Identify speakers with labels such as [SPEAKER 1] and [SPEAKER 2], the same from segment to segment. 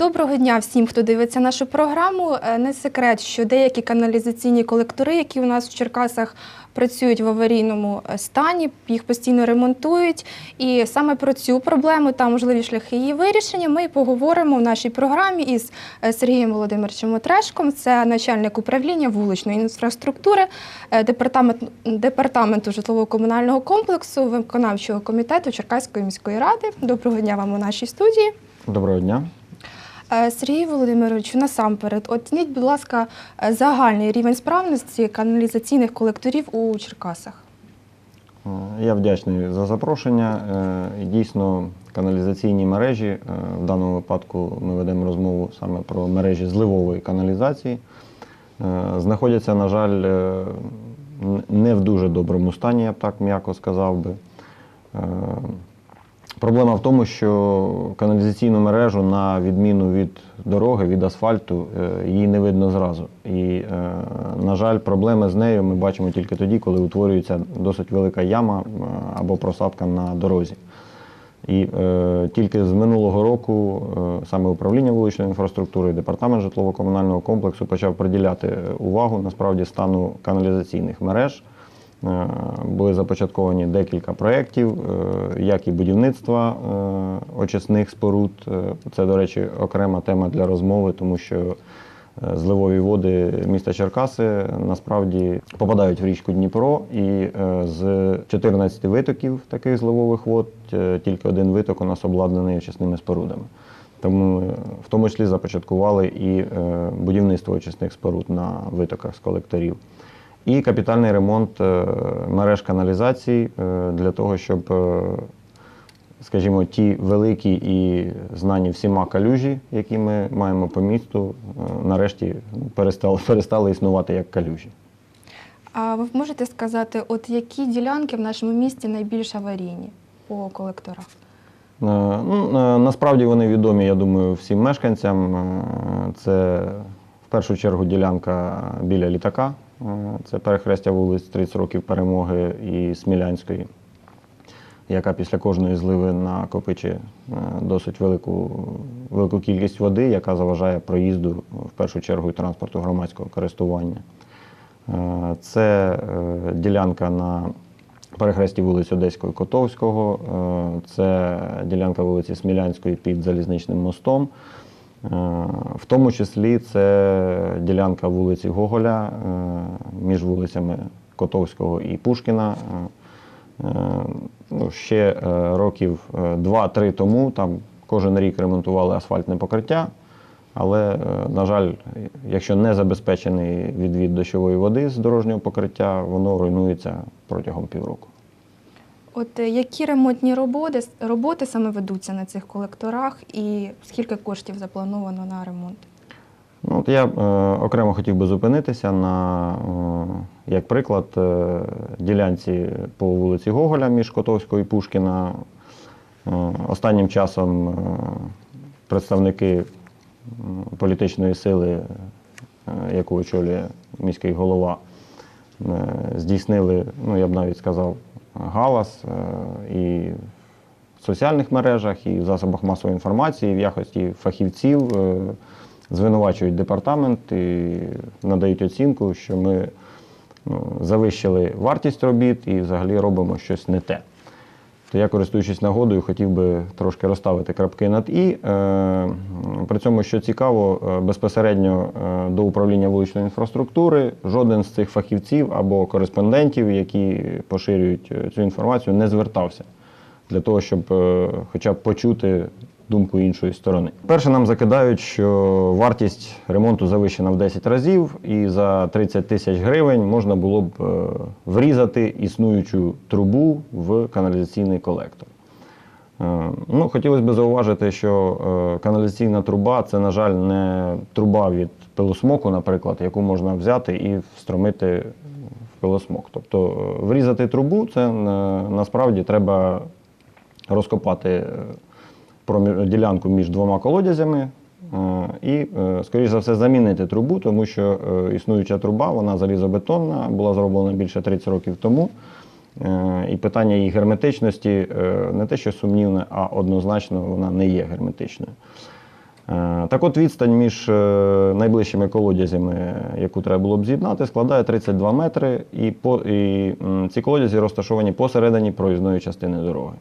[SPEAKER 1] Доброго дня всім, хто дивиться нашу програму. Е, Не секрет, що деякі каналізаційні колектори, які у нас в Черкасах працюють в аварійному е, стані, їх постійно ремонтують. І саме про цю проблему та можливі шляхи її вирішення ми поговоримо в нашій програмі із е, Сергієм Володимировичем Отрешком. Це начальник управління вуличної інфраструктури департамент, департаменту житлово-комунального комплексу виконавчого комітету Черкаської міської ради. Доброго дня вам у нашій студії.
[SPEAKER 2] Доброго дня.
[SPEAKER 1] Е, Сергій Володимирович, насамперед, оцініть, будь ласка, е, загальний рівень справності каналізаційних колекторів у Черкасах.
[SPEAKER 2] Е, Я вдячний за запрошення. Дійсно, каналізаційні мережі, в даному випадку ми ведемо розмову саме про мережі зливової каналізації, знаходяться, на жаль, не в дуже доброму стані, я б так м'яко сказав би. Проблема в тому, що каналізаційну мережу, на відміну від дороги, від асфальту, е, її не видно зразу. І, е, на жаль, проблеми з нею ми бачимо тільки тоді, коли утворюється досить велика яма е, або просадка на дорозі. І е, тільки з минулого року е, саме управління вуличної інфраструктури, департамент житлово-комунального комплексу почав приділяти увагу насправді стану каналізаційних мереж. Е, Були започатковані декілька проєктів, е, як і будівництва е, очисних споруд. Це, до речі, окрема тема для розмови, тому що зливові води міста Черкаси насправді попадають в річку Дніпро, і з 14 витоків таких зливових вод тільки один виток у нас обладнаний очисними спорудами. Тому в тому числі започаткували і будівництво очисних споруд на витоках з колекторів. І капітальний ремонт мереж каналізацій е, для того, щоб, е, скажімо, ті великі і знані всіма калюжі, які ми маємо по місту, е, нарешті перестали, перестали існувати як калюжі.
[SPEAKER 1] А ви можете сказати, от які ділянки в нашому місті найбільш аварійні по колекторах?
[SPEAKER 2] Ну, насправді вони відомі, я думаю, всім мешканцям. Це в першу чергу ділянка біля літака. Е, Це перехрестя вулиць 30 років перемоги і Смілянської, яка після кожної зливи накопичує е, досить велику, велику кількість води, яка заважає проїзду в першу чергу транспорту громадського користування. Е, Це е, ділянка на перехресті вулиць Одеського і Котовського, е, це ділянка вулиці Смілянської під залізничним мостом. Е, В тому числі це ділянка вулиці Гоголя е, між вулицями Котовського і Пушкіна. Е, ну, Ще років е, 2-3 тому там кожен рік ремонтували асфальтне покриття. Але, на жаль, якщо не забезпечений відвід дощової води з дорожнього покриття, воно руйнується протягом півроку.
[SPEAKER 1] От е, які ремонтні роботи, роботи саме ведуться на цих колекторах і скільки коштів заплановано на ремонт?
[SPEAKER 2] Ну, от я е, окремо хотів би зупинитися на, е, як приклад, е, ділянці по вулиці Гоголя між Котовською і Пушкіна. Е, останнім часом е, представники політичної сили, е, яку очолює міський голова, е, здійснили, ну я б навіть сказав, галас е, і в соціальних мережах, і в засобах масової інформації, в якості фахівців е, звинувачують департамент і надають оцінку, що ми ну, завищили вартість робіт і взагалі робимо щось не те. То я, користуючись нагодою, хотів би трошки розставити крапки над і. Е, При цьому, що цікаво, е, безпосередньо е, до управління вуличної інфраструктури жоден з цих фахівців або кореспондентів, які поширюють цю інформацію, не звертався для того, щоб хоча б почути думку іншої сторони. Перше нам закидають, що вартість ремонту завищена в 10 разів, і за 30 тисяч гривень можна було б е, врізати існуючу трубу в каналізаційний колектор. Е, Ну, хотілося б зауважити, що е, каналізаційна труба це, на жаль, не труба від пилосмоку, наприклад, яку можна взяти і встромити в пилосмок. Тобто врізати трубу це насправді треба розкопати промі- ділянку між двома колодязями е, і, е, скоріш за все, замінити трубу, тому що е, існуюча труба, вона залізобетонна, була зроблена більше 30 років тому. І питання її герметичності не те, що сумнівне, а однозначно вона не є герметичною. Так от відстань між найближчими колодязями, яку треба було б з'єднати, складає 32 метри, і, по, і ці колодязі розташовані посередині проїзної частини дороги.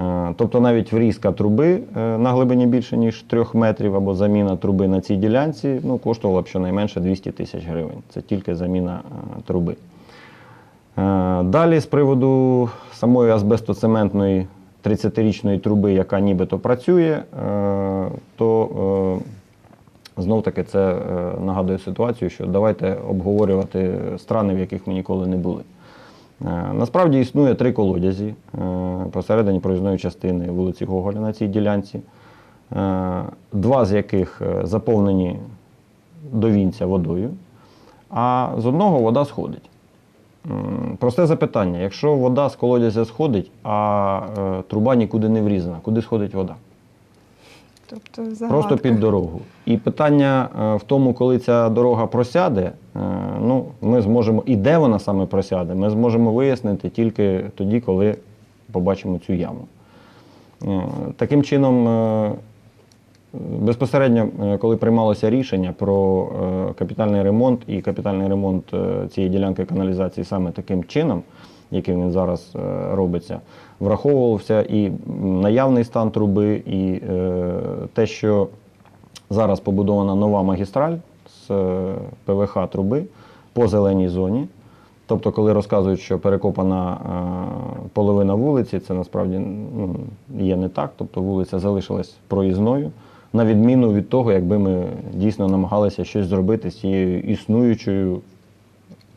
[SPEAKER 2] Е, Тобто навіть врізка труби е, на глибині більше, ніж 3 метрів, або заміна труби на цій ділянці ну, коштувала б щонайменше 200 тисяч гривень. Це тільки заміна е, труби. Далі з приводу самої азбестоцементної 30-річної труби, яка нібито працює, то знов таки це нагадує ситуацію, що давайте обговорювати страни, в яких ми ніколи не були. Е, Насправді існує три колодязі е, посередині проїзної частини вулиці Гоголя на цій ділянці, е, два з яких заповнені до вінця водою, а з одного вода сходить. Просте запитання: якщо вода з колодязя сходить, а труба нікуди не врізана, куди сходить вода?
[SPEAKER 1] Тобто загадка.
[SPEAKER 2] Просто під дорогу. І питання е, в тому, коли ця дорога просяде, е, ну, ми зможемо, і де вона саме просяде, ми зможемо вияснити тільки тоді, коли побачимо цю яму. Е, Таким чином, безпосередньо, е, коли приймалося рішення про е, капітальний ремонт і капітальний ремонт е, цієї ділянки каналізації саме таким чином, яким він зараз робиться, враховувався і наявний стан труби, і те, що зараз побудована нова магістраль з ПВХ труби по зеленій зоні. Тобто, коли розказують, що перекопана половина вулиці, це насправді ну, є не так. Тобто вулиця залишилась проїзною, на відміну від того, якби ми дійсно намагалися щось зробити з цією існуючою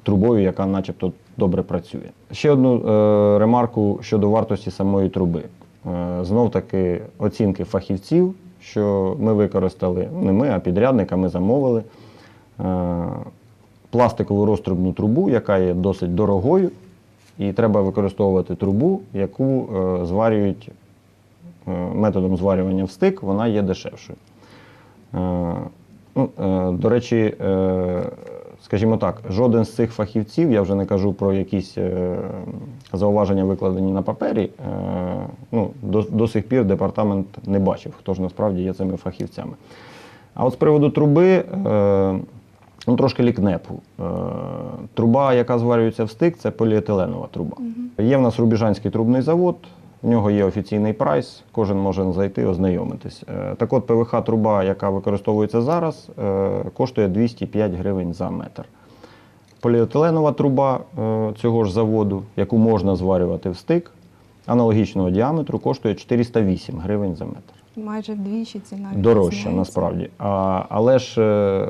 [SPEAKER 2] трубою, яка начебто добре працює. Ще одну е, ремарку щодо вартості самої труби. Е, знов таки оцінки фахівців, що ми використали, не ми, а підрядника, ми замовили е, пластикову розтрубну трубу, яка є досить дорогою, і треба використовувати трубу, яку е, зварюють методом зварювання в стик, вона є дешевшою. Е, Ну, е, до речі, е, скажімо так, жоден з цих фахівців, я вже не кажу про якісь е, зауваження, викладені на папері, е, ну, до, до сих пір департамент не бачив, хто ж насправді є цими фахівцями. А от з приводу труби, е, ну, трошки лікнепу. Е, труба, яка зварюється в стик, це поліетиленова труба. Є в нас Рубіжанський трубний завод, в нього є офіційний прайс, кожен може зайти, ознайомитись. Е, Так от ПВХ труба, яка використовується зараз, е, коштує 205 гривень за метр. Поліетиленова труба е, цього ж заводу, яку можна зварювати в стик, аналогічного діаметру, коштує 408 гривень за метр
[SPEAKER 1] Майже вдвічі ціна.
[SPEAKER 2] дорожча
[SPEAKER 1] насправді.
[SPEAKER 2] насправді. А, але ж е,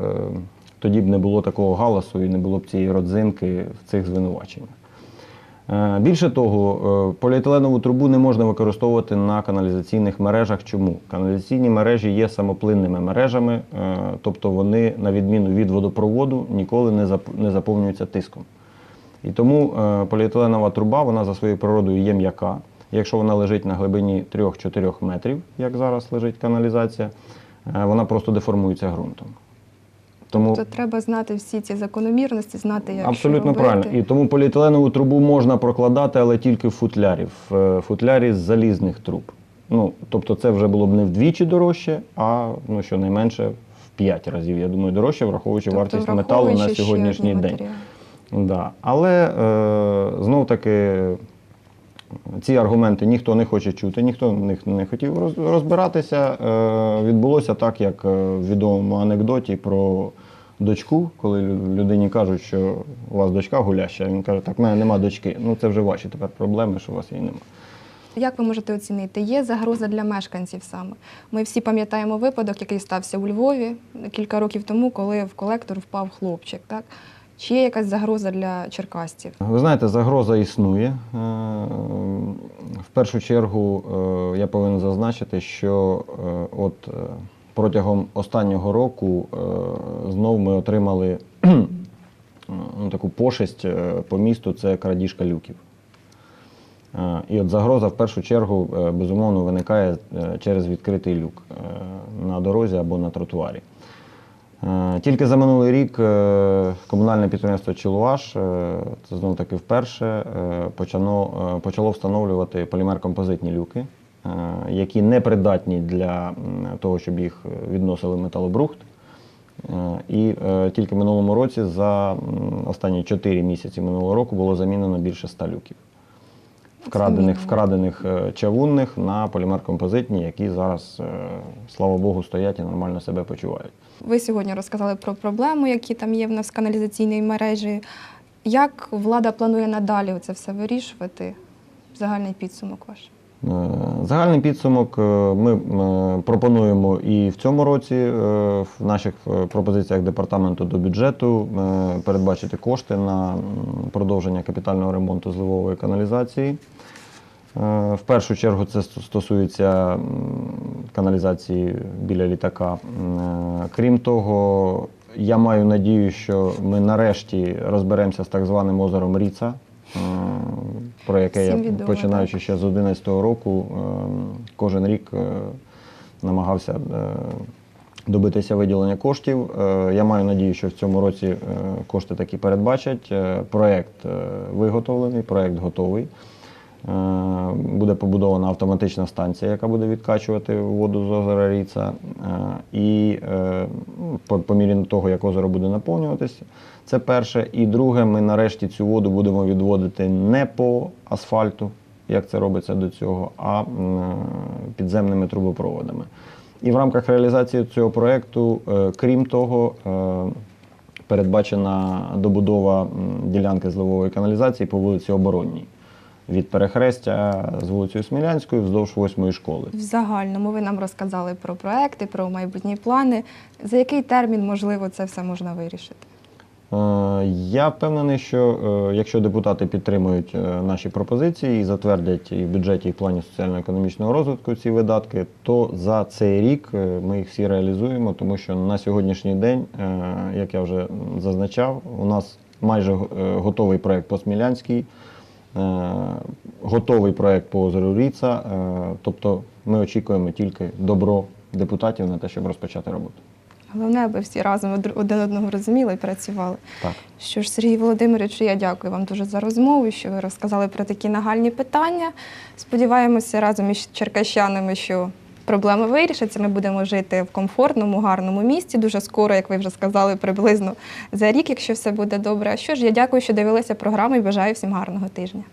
[SPEAKER 2] тоді б не було такого галасу і не було б цієї родзинки в цих звинуваченнях. Е, Більше того, е, поліетиленову трубу не можна використовувати на каналізаційних мережах. Чому? Каналізаційні мережі є самоплинними мережами, е, тобто вони, на відміну від водопроводу, ніколи не заповнюються тиском. І тому поліетиленова труба, вона за своєю природою є м'яка. Якщо вона лежить на глибині 3-4 метрів, як зараз лежить каналізація, вона просто деформується ґрунтом. Тому
[SPEAKER 1] То треба знати всі ці закономірності, знати, як
[SPEAKER 2] абсолютно
[SPEAKER 1] що робити.
[SPEAKER 2] правильно. І тому поліетиленову трубу можна прокладати, але тільки в футлярі, в е, футлярі з залізних труб. Ну, тобто це вже було б не вдвічі дорожче, а ну, щонайменше в 5 разів, я думаю, дорожче, враховуючи
[SPEAKER 1] Тобто,
[SPEAKER 2] вартість металу на сьогоднішній день. Да. Але е, знов таки ці аргументи ніхто не хоче чути, ніхто в них не хотів розбиратися. Е, відбулося так, як е, в відомому анекдоті про дочку, коли людині кажуть, що у вас дочка гуляща, він каже, так, в мене нема дочки. Ну це вже ваші тепер проблеми, що у вас її нема.
[SPEAKER 1] Як ви можете оцінити? Є загроза для мешканців саме. Ми всі пам'ятаємо випадок, який стався у Львові кілька років тому, коли в колектор впав хлопчик. Так? Чи є якась загроза для черкасців?
[SPEAKER 2] Ви знаєте, загроза існує. Е, В першу чергу е, я повинен зазначити, що е, от протягом останнього року знов ми отримали ну, таку пошесть по місту це крадіжка люків. І от загроза в першу чергу безумовно виникає через відкритий люк на дорозі або на тротуарі. Е, Тільки за минулий рік е, комунальне підприємство Чилуаш, е, це знову таки вперше, почано, е, почало встановлювати полімер-композитні люки. які не придатні для того, щоб їх відносили металобрухт. І тільки минулому році, за останні 4 місяці минулого року, було замінено більше 100 люків. Вкрадених, вкрадених е, чавунних на полімер-композитні, які зараз, е, слава Богу, стоять і нормально себе почувають.
[SPEAKER 1] Ви сьогодні розказали про проблеми, які там є в нас в каналізаційній мережі. Як влада планує надалі це все вирішувати? Загальний підсумок ваш.
[SPEAKER 2] Е, Загальний підсумок е, ми е, пропонуємо і в цьому році в наших пропозиціях департаменту до бюджету передбачити кошти на продовження капітального ремонту зливової каналізації. В першу чергу це стосується каналізації біля літака. Крім того, я маю надію, що ми нарешті розберемося з так званим озером Ріца, про яке
[SPEAKER 1] Всім
[SPEAKER 2] я
[SPEAKER 1] відомо,
[SPEAKER 2] починаючи
[SPEAKER 1] так.
[SPEAKER 2] ще з 2011 року е, кожен рік е, намагався е, добитися виділення коштів. Е, Я маю надію, що в цьому році е, кошти такі передбачать. Е, Проєкт е, виготовлений, проєкт готовий. Е, Буде побудована автоматична станція, яка буде відкачувати воду з озера Ріца. Е, І е, по мірі того, як озеро буде наповнюватися, це перше. І друге, ми нарешті цю воду будемо відводити не по асфальту, як це робиться до цього, а підземними трубопроводами. І в рамках реалізації цього проєкту, е, крім того, е, передбачена добудова ділянки зливової каналізації по вулиці Оборонній від перехрестя з вулицею Смілянською вздовж восьмої школи.
[SPEAKER 1] В загальному ви нам розказали про проекти, про майбутні плани. За який термін можливо це все можна вирішити?
[SPEAKER 2] Е, Я впевнений, що е, якщо депутати підтримують е, наші пропозиції і затвердять і в бюджеті і в плані соціально-економічного розвитку ці видатки, то за цей рік ми їх всі реалізуємо, тому що на сьогоднішній день, як я вже зазначав, у нас майже готовий проект по Смілянській, готовий проект по озеру Ріца. Тобто ми очікуємо тільки добро депутатів на те, щоб розпочати роботу.
[SPEAKER 1] Головне, аби всі разом один одного розуміли і працювали.
[SPEAKER 2] Так.
[SPEAKER 1] Що ж, Сергій Володимирович, я дякую вам дуже за розмову, що ви розказали про такі нагальні питання. Сподіваємося разом із черкащанами, що проблеми вирішаться. Ми будемо жити в комфортному, гарному місті. Дуже скоро, як ви вже сказали, приблизно за рік, якщо все буде добре. А що ж, я дякую, що дивилися програму і бажаю всім гарного тижня.